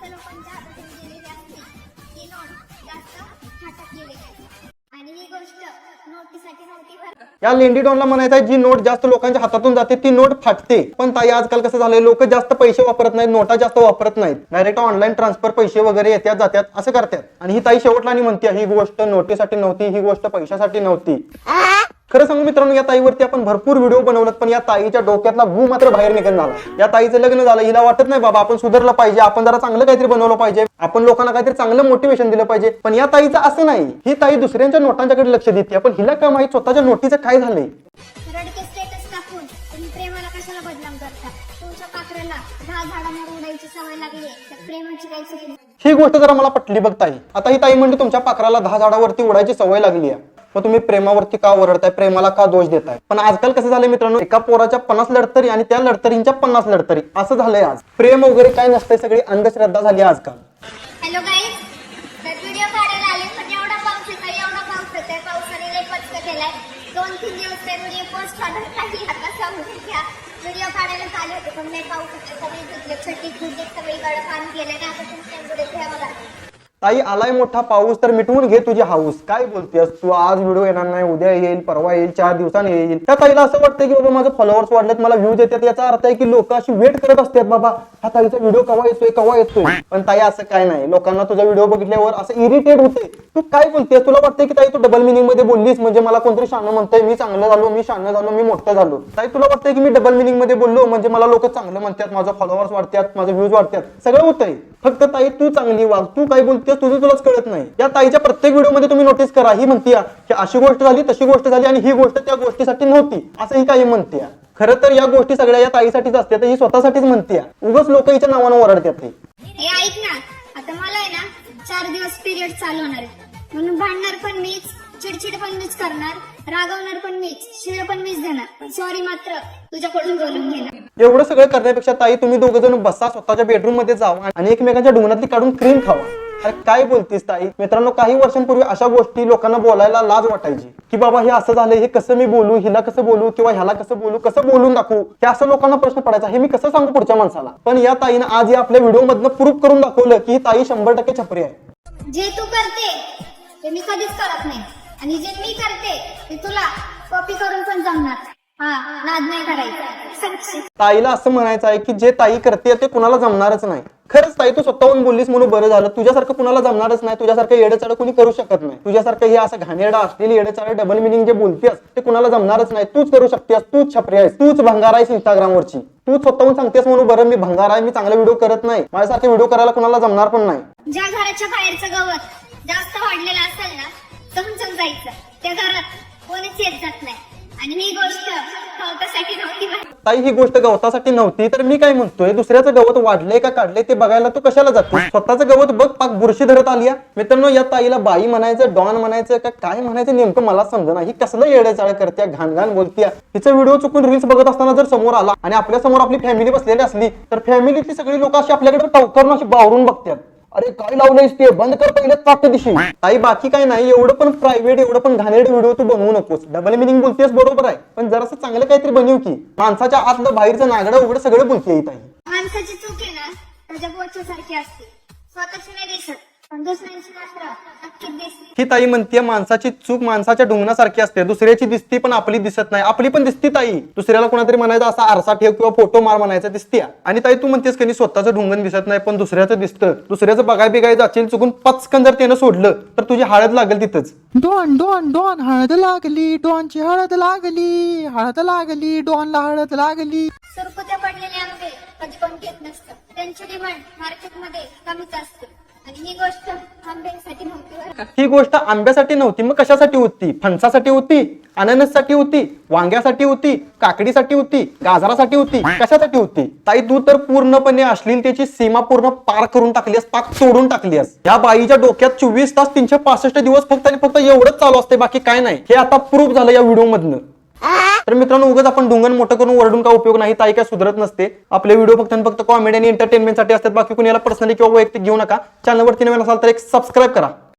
जास्त लोकांच्या हातातून गेलेली असते. ती नोट जास्त हातात आणि ही गोष्ट नोटीसाठी नव्हती बरं. या लेंडी डॉनला म्हणायचं आहे जी नोट जास्त लोकांच्या हातातून जाते ती नोट फाटते. पण ताई आजकाल कसं झालंय लोक जास्त पैसे वापरत नाहीत नोटा जास्त वापरत नाहीत. डायरेक्ट ऑनलाईन ट्रान्सफर पैसे वगैरे येत्यात जात्यात असं करतात आणि ही ताई शेवटला आणि म्हणते ही गोष्ट नोटीसाठी नव्हती ही गोष्ट पैशासाठी नव्हती. खरं सांगू मित्रांनो या ताईवरती आपण भरपूर व्हिडिओ बनवलात पण या ताईच्या डोक्यातला गू मात्र बाहेर निघून झाला. या ताईचं लग्न झालं हिला वाटत नाही बाबा आपण सुधारलं पाहिजे आपण जरा चांगलं काहीतरी बनवलं पाहिजे आपण लोकांना काहीतरी चांगलं मोटिवेशन दिलं पाहिजे. पण या ताईचं असं नाही. ही ताई दुसऱ्यांच्या नोटांच्याकडे लक्ष देते. पण हिला काय माहीत स्वतःच्या नोटीचं काय झालंय. ही गोष्ट जरा मला पटली बघ ताई. आता ही ताई म्हणजे तुमच्या पाखराला दहा झाडावरती उडायची सवय लागली आहे. मग तुम्ही प्रेमावरती का ओरडताय? प्रेमाला का दोष देताय? पण आजकाल कसं झालंय मित्रांनो एका पोराच्या पन्नास लढतरी आणि त्या लढतरींच्या पन्नास लढतरी. असं झालंय आज. प्रेम वगैरे काय नसतंय सगळी अंधश्रद्धा झाली आजकाल. हॅलो काढायला दोन तीन दिवस ते व्हिडिओ पोस्ट नाही आता समजून घ्या. व्हिडिओ काढायला होते पण नाही पाऊस होते सगळे धुतले छटी सगळीकडे पाणी गेले ना आता तुमच्यापुढे ठेवा. ताई आलाय मोठा पाऊस तर मिटवून घे तुझी हाऊस. काय बोलतेस? तू आज व्हिडिओ येणार नाही उद्या येईल परवा येईल चार दिवसांनी येईल. त्या ताईला असं वाटतं की बाबा माझं फॉलोअर्स वाढलेत मला व्ह्यूज येतात. याचा अर्थ आहे की लोक अशी वेट करत असतात बाबा हा ताईचा व्हिडिओ कवा येतोय कवा येतोय? पण ताई असं काय नाही. लोकांना तुझा व्हिडिओ बघितल्यावर असं इरिटेट होते. तू काय बोलतेस? तुला वाटतंय की ताई तू डबल मिनिंगमध्ये बोललीस? म्हणजे मला कोणतरी शाणं म्हणतंय मी चांगलं झालो मी शाणं झालो मी मोठं झालो. ताई तुला वाटतंय की मी डबल मिनिंगमध्ये बोललो? म्हणजे मला लोक चांगलं म्हणतात माझा फॉलोअर्स वाढतात माझे व्ह्यूज वाढतात. सगळं होतंय. फक्त ताई तू चांगली वाग. तू काय बोलतेस तुझं तुलाच कळत नाही. या ताईच्या प्रत्येक व्हिडिओमध्ये तुम्ही नोटीस करा ही म्हणतीय की अशी गोष्ट झाली तशी गोष्ट झाली आणि ही गोष्ट त्या गोष्टीसाठी नव्हती असं ही काही म्हणते खरं तर या गोष्टी सगळ्या या ताईसाठीच असते तर ही स्वतःसाठीच म्हणते उगाच लोक हिच्या नावानं ओरडतात ऐक ना आता मला आहे ना चार दिवस पिरियड चालू होणार आहे. म्हणून भांडणार पण मीच चिडचिड पण मीच करणार रागवणार पण मीच शिळ पण मीच देणार. सॉरी मात्र तुझ्याकडून बोलून घेणार. एवढं सगळं करण्यापेक्षा ताई तुम्ही दोघं जण बसा स्वतःच्या बेडरूममध्ये जावा आणि एकमेकांच्या डोंगरातली काढून क्रीम खावा. अरे काय बोलतीस ताई? मित्रांनो काही वर्षांपूर्वी अशा गोष्टी लोकांना बोलायला लाज वाटायची. की बाबा हे असं झालंय हे कसं मी बोलू हिला कसं बोलू किंवा ह्याला कसं बोलू कसं बोलून दाखवू हे असं लोकांना प्रश्न पडायचा. हे मी कसं सांगू पुढच्या माणसाला? पण या ताईनं आज या आपल्या व्हिडिओ मधनं प्रूफ करून दाखवलं की ही ताई शंभर टक्के छपरी आहे. जे तू करते ते मी कधीच करत नाही. आणि जे मी करते ते तुला कॉपी करून पण जमणार ताईला असं म्हणायचं आहे की जे ताई करते ते कुणाला जमणारच नाही. खरंच ताई तू स्वतःहून बोललीस म्हणून बरं झालं. तुझ्यासारखं कुणाला जमणारच नाही. तुझ्यासारखं येडेचाळ कुणी करू शकत नाही. तुझ्यासारखं हे असं घाणेरडा असलेली येडेचाळ डबल मिनिंग जे बोलतेस ते कुणाला जमणारच नाही. तूच करू शकतेस. तूच छपरी आहेस. तूच भंगार आहेस इंस्टाग्रामवरची तू स्वतःहून सांगतेस म्हणून बरं मी भंगार आहे मी चांगला व्हिडिओ करत नाही. माझ्यासारखे व्हिडिओ करायला कुणाला जमणार पण नाही. ज्या घराच्या बाहेरचं गवत जास्त वाढलेलं असेल ना समजून जायचं. त्या घरात कोणीच येत जात नाही. आणि ही गोष्ट ताई ही गोष्ट गवतासाठी नव्हती तर मी काय म्हणतोय दुसऱ्याचं गवत वाढलंय का काढलंय ते बघायला तू कशाला जातो स्वतःचं गवत बघ पाक बुरशी धरत आली आहे. मित्रांनो या ताईला बाई म्हणायचं डॉन म्हणायचं का काय म्हणायचं नेमकं मला समजा ही कसलं येड्याचाळ करते घाण घाण बोलते हिचा व्हिडिओ चुकून रील्स बघत असताना जर समोर आला आणि आपल्यासमोर आपली फॅमिली बसलेली असली तर फॅमिलीतली सगळी लोक अशी आपल्याकडे टवकरून अशी बावरून बघतात अरे काय लावलंयस ते? बंद कर पहिले चाट दिशी. ताई बाकी काय नाही एवढं पण प्रायव्हेट एवढं पण घाणेरड व्हिडिओ तू बनवू नकोस. डबल मिनिंग बोलतेस बरोबर आहे. पण जरासं चांगलं काहीतरी बनवू की. माणसाच्या आतलं बाहेरचं नागडं उघडं सगळं बोलते ही ताई. माणसाची चूक आहे ना त्याच्या बोटच्या सारखी असते. स्वतःची नाही दिसत. ही ताई म्हणते माणसाची चूक माणसाच्या ढुंगणासारखी असते. दुसऱ्याची दिसती पण आपली दिसत नाही. आपली पण दिसती ताई. दुसऱ्याला कोणातरी म्हणायचं असा आरसा ठेव किंवा फोटो मार म्हणायचं दिसते आणि ताई तू म्हणतेस की स्वतःचं ढुंगण दिसत नाही पण दुसऱ्याचं दिसतं. दुसऱ्याचं बघाय बिगाय जाशील चुकून पचकन जर त्यानं सोडलं तर तुझी हळद लागेल तिथंच. डॉन डॉन डॉन हळद लागली. डॉनची हळद लागली. हळद लागली. डॉनला हळद लागली. सुरकुत्या पडलेले आंबे कधी पण घेत नसतं त्यांची डिमांड मार्केटमध्ये कमीच असते. आणि ही गोष्ट नव्हती बरं. ही गोष्ट आंब्यासाठी नव्हती मग कशासाठी होती? फणसासाठी होती अननससाठी होती वांग्यासाठी होती काकडीसाठी होती गाजरासाठी होती कशासाठी होती? ताई तू तर पूर्णपणे अश्लीलतेची सीमा पूर्ण पार करून टाकलीस पाक तोडून टाकलीस या बाईच्या डोक्यात चोवीस तास तीनशे पासष्ट दिवस फक्त आणि फक्त एवढंच चालू असते बाकी काय नाही. हे आता प्रूफ झालं या व्हिडिओ मधनं तर मित्रांनो उगाच आपण डोंगण मोठं करून ओरडून का उपयोग नाही ताई काय सुधरत नसते. आपले व्हिडिओ फक्त आणि फक्त कॉमेडी आणि एंटरटेनमेंटसाठी असतात बाकी कुणाला पर्सनली किंवा वैयक्तिक घेऊ नका. चॅनलवरती नवीन असाल तर एक सबस्क्राईब करा.